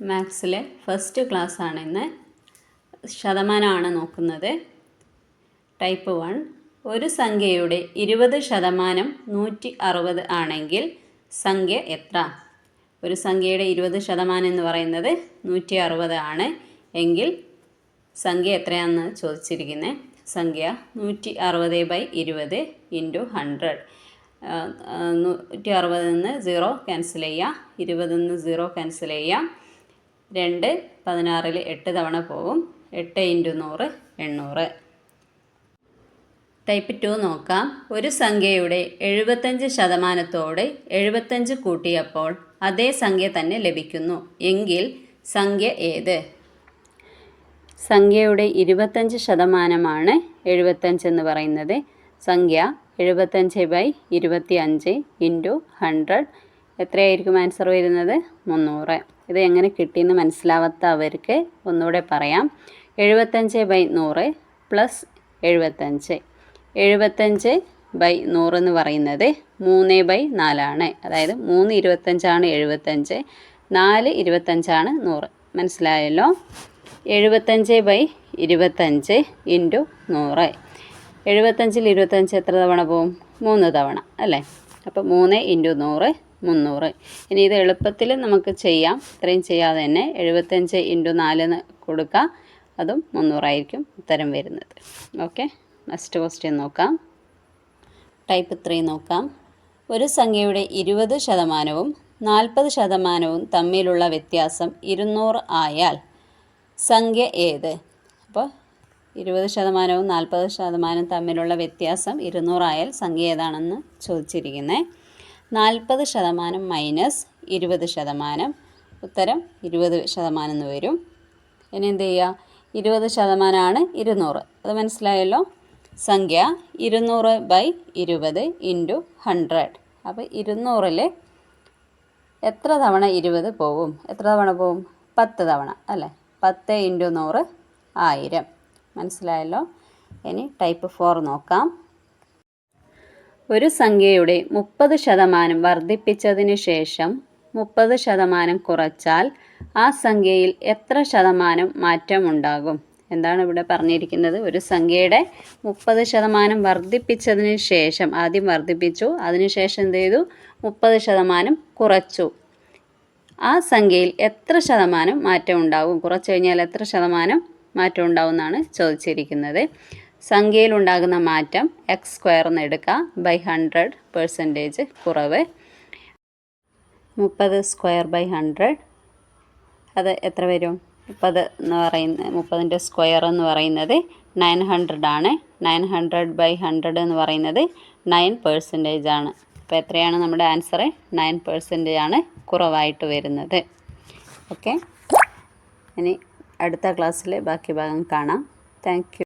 മാത്സിലെ first class ആണ് ഇന്ന്. ശതമാനമാണ് നോക്കുന്നത്. Type one. ഒരു സംഖ്യയുടെ ഇരുപത് ശതമാനം നൂറ്റി അറുപത് ആണെങ്കിൽ സംഖ്യ എത്ര? ഒരു സംഖ്യയുടെ ഇരുപത് ശതമാനം എന്ന് പറയുന്നത് നൂറ്റി അറുപത് ആണ്. എങ്കിൽ സംഖ്യ എത്രയാണെന്ന് ചോദിച്ചിരിക്കുന്നത് സംഖ്യ നൂറ്റി അറുപത് ബൈ ഇരുപത് ഇന്റു ഹൺഡ്രഡ് നൂറ്റി അറുപതിൽ നിന്ന് സീറോ ക്യാൻസൽ ചെയ്യാം. ഇരുപതിൽ നിന്ന് സീറോ ക്യാൻസൽ ചെയ്യാം. രണ്ട് പതിനാറിൽ എട്ട് തവണ പോകും എട്ട് ഇന്റു നൂറ് എണ്ണൂറ്. ടൈപ്പ് ടു നോക്കാം. ഒരു സംഖ്യയുടെ എഴുപത്തഞ്ച് ശതമാനത്തോട് എഴുപത്തഞ്ച് കൂട്ടിയപ്പോൾ അതേ സംഖ്യ തന്നെ ലഭിക്കുന്നു. എങ്കിൽ സംഖ്യ ഏത്? സംഖ്യയുടെ ഇരുപത്തഞ്ച് ശതമാനമാണ് എഴുപത്തഞ്ച് എന്ന് പറയുന്നത്. സംഖ്യ എഴുപത്തഞ്ച് ബൈ ഇരുപത്തി അഞ്ച് ഇന്റു ഹൺഡ്രഡ് എത്രയായിരിക്കും ആൻസർ വരുന്നത്? മുന്നൂറ്. ഇത് എങ്ങനെ കിട്ടിയെന്ന് മനസ്സിലാവാത്ത അവർക്ക് ഒന്നുകൂടെ പറയാം. എഴുപത്തഞ്ച് ബൈ നൂറ് പ്ലസ് എഴുപത്തഞ്ച്. എഴുപത്തഞ്ച് ബൈ നൂറ് എന്ന് പറയുന്നത് മൂന്ന് ബൈ നാലാണ്. അതായത് മൂന്ന് ഇരുപത്തഞ്ചാണ് എഴുപത്തഞ്ച് നാല് ഇരുപത്തഞ്ചാണ് നൂറ്. മനസ്സിലായല്ലോ? എഴുപത്തഞ്ച് ബൈ ഇരുപത്തഞ്ച് ഇന്റു നൂറ്. എഴുപത്തഞ്ചിൽ ഇരുപത്തഞ്ച് എത്ര തവണ പോവും? മൂന്ന് തവണ അല്ലേ? അപ്പോൾ മൂന്ന് ഇന്റു നൂറ് മുന്നൂറ്. ഇനി ഇത് എളുപ്പത്തിൽ നമുക്ക് ചെയ്യാം. ഇത്രയും ചെയ്യാതെ തന്നെ എഴുപത്തഞ്ച് ഇന്റു നാല് കൊടുക്കുക അതും മുന്നൂറായിരിക്കും ഉത്തരം വരുന്നത്. ഓക്കെ നെക്സ്റ്റ് ക്വസ്റ്റ്യൻ നോക്കാം. ടൈപ്പ് ത്രീ നോക്കാം. ഒരു സംഖ്യയുടെ ഇരുപത് ശതമാനവും നാൽപ്പത് ശതമാനവും തമ്മിലുള്ള വ്യത്യാസം ഇരുന്നൂറ് ആയാൽ സംഖ്യ ഏത്? അപ്പോൾ ഇരുപത് ശതമാനവും നാൽപ്പത് ശതമാനവും തമ്മിലുള്ള വ്യത്യാസം ഇരുന്നൂറായാൽ സംഖ്യ ഏതാണെന്ന് ചോദിച്ചിരിക്കുന്നത് നാൽപ്പത് ശതമാനം മൈനസ് ഇരുപത് ശതമാനം. ഉത്തരം ഇരുപത് ശതമാനം എന്ന് വരും. ഇനി എന്ത് ചെയ്യുക? ഇരുപത് ശതമാനമാണ് ഇരുന്നൂറ്. അത് മനസ്സിലായല്ലോ? സംഖ്യ ഇരുന്നൂറ് ബൈ ഇരുപത് ഇന്റു ഹൺഡ്രഡ്. അപ്പോൾ ഇരുന്നൂറിൽ എത്ര തവണ ഇരുപത് പോവും? എത്ര തവണ പോവും? പത്ത് തവണ അല്ലേ? പത്ത് ഇന്റു നൂറ് ആയിരം. മനസ്സിലായല്ലോ? ഇനി ടൈപ്പ് ഫോർ നോക്കാം. ഒരു സംഖ്യയുടെ മുപ്പത് ശതമാനം വർദ്ധിപ്പിച്ചതിന് ശേഷം മുപ്പത് ശതമാനം കുറച്ചാൽ ആ സംഖ്യയിൽ എത്ര ശതമാനം മാറ്റമുണ്ടാകും? എന്താണ് ഇവിടെ പറഞ്ഞിരിക്കുന്നത്? ഒരു സംഖ്യയുടെ മുപ്പത് ശതമാനം വർദ്ധിപ്പിച്ചതിന് ശേഷം ആദ്യം വർദ്ധിപ്പിച്ചു അതിനുശേഷം എന്ത് ചെയ്തു? മുപ്പത് ശതമാനം കുറച്ചു. ആ സംഖ്യയിൽ എത്ര ശതമാനം മാറ്റം ഉണ്ടാകും കുറച്ച് കഴിഞ്ഞാൽ എത്ര ശതമാനം മാറ്റം ഉണ്ടാവും എന്നാണ് ചോദിച്ചിരിക്കുന്നത്. സംഖ്യയിൽ ഉണ്ടാകുന്ന മാറ്റം എക്സ് സ്ക്വയർ എന്ന് എടുക്കുക ബൈ ഹൺഡ്രഡ് പെർസെന്റേജ് കുറവ്. മുപ്പത് സ്ക്വയർ ബൈ ഹൺഡ്രഡ് അത് എത്ര വരും? മുപ്പത് എന്ന് പറയുന്ന മുപ്പതിന്റെ സ്ക്വയർ എന്ന് പറയുന്നത് നയൻ ഹൺഡ്രഡ് ആണ്. നയൻ ഹൺഡ്രഡ് ബൈ ഹൺഡ്രഡ് എന്ന് പറയുന്നത് നയൻ പെർസെന്റേജ് ആണ്. അപ്പോൾ എത്രയാണ് നമ്മുടെ ആൻസർ നയൻ പെർസെന്റേജ് ആണ് കുറവായിട്ട് വരുന്നത്. ഓക്കെ ഇനി അടുത്ത ക്ലാസ്സിൽ ബാക്കി ഭാഗം കാണാം. താങ്ക്